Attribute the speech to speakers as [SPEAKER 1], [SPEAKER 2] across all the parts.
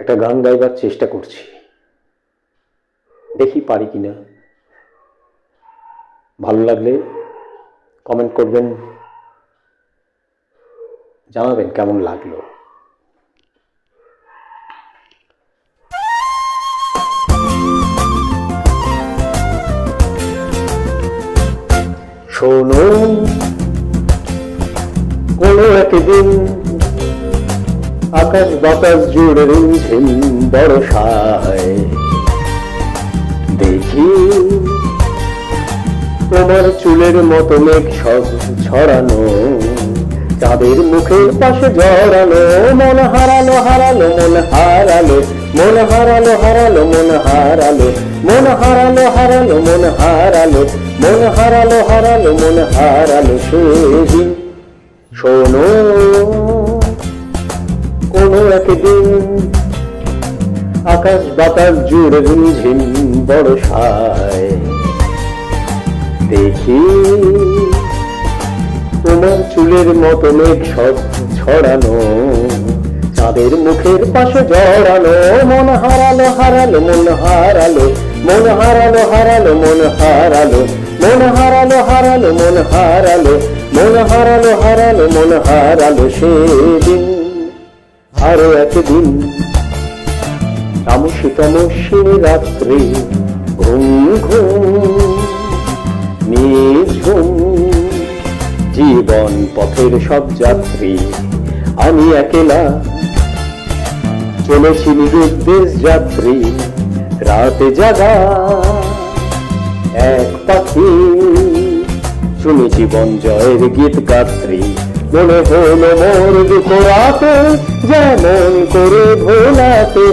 [SPEAKER 1] একটা গান গাইবার চেষ্টা করছি। দেখি পারি কিনা। ভালো লাগলে কমেন্ট করবেন। জানাবেন কেমন লাগল। শোনো, কোনো একদিন আকাশ বাতাস জুড়ে রিমঝিম বর্ষায়। দেখি, তোমার চুলের মতো মেঘ সব ছড়ানো, চাঁদের মুখের পাশে জড়ানো, মন হারালো হারালো, মন হারালো মন হারালো হারালো, মন হারালো মন হারালো হারালো, মন হারালো মন হারালো হারালো, মন হারালো সেদিন শোনো। একদিন আকাশ বাতাস জুড়ে ঝিম বর্ষায়। দেখি তোমার চুলের মতো মেঘ সব ছড়ানো, চাঁদের মুখের পাশে জড়ানো, মন হারালো হারালো, মন হারালো মন হারালো হারালো, মন হারালো মন হারালো হারালো, মন হারালো মন হারালো হারালো, মন হারালো, সেদিন আরও একদিন তামসী তামসী রাত্রি ঘুম ঘুম নিঝুম জীবন পথের সব যাত্রী। আমি একলা চলেছি নিরুদ্দেশ যাত্রী। রাতে জাগা এক পাখি শুনি জীবন জয়ের গীত গাত্রী। মনে হলো মোর দুঃখ রাতে যেমন করে ভোলাতে।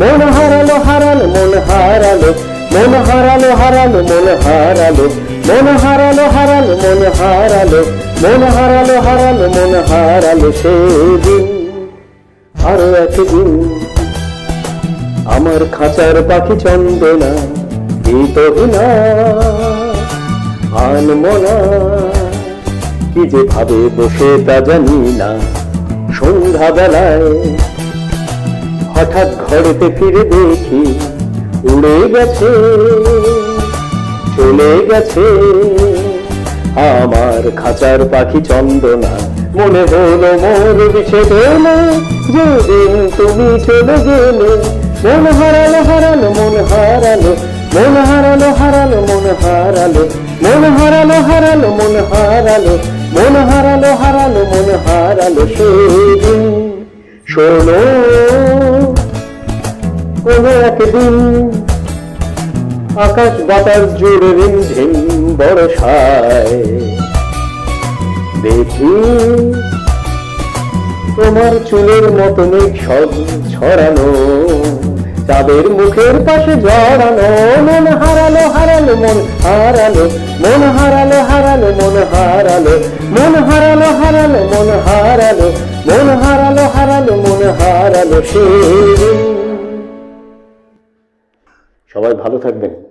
[SPEAKER 1] মন হারালো হারালো, মন হারালো মন হারালো হারালো, মন হারালো। মন হারালো হারালো, মন হারালো মন হারালো হারালো, মন হারালো সেদিন। আরও একদিন আমার খাঁচার পাখি চন্দনা গীতহীনা আনমনা কি যে ভাবে বসে তা জানি না। সন্ধ্যা বেলায় হঠাৎ ঘরেতে ফিরে দেখি উড়ে গেছে, চলে গেছে। আমার খাঁচার পাখি চন্দনা, মনে হলো মোর বিছেদ না যেদিন তুমি চলে গেলে, মন হারালো হারালো, মন হারালো মন হারালো হারালো, মন হারালো মন হারালো হারালো, মন হারালো। মন হারালো হারালো, মন হারালো সেদিন। শোনো, কোনো একদিন আকাশ বাতাস জুড়ে রিমঝিম বর্ষায়। দেখি তোমার চুলের মতো মেঘ সব ছড়ানো। চাঁদের মুখের পাশে জড়ানো, মন হারালো হারালো, মন হারালো মন হারালো হারালো, মন হারালো মন হারালো হারালো, মন হারালো মন হারালো হারালো, মন হারালো, সে সবাই ভালো থাকবেন।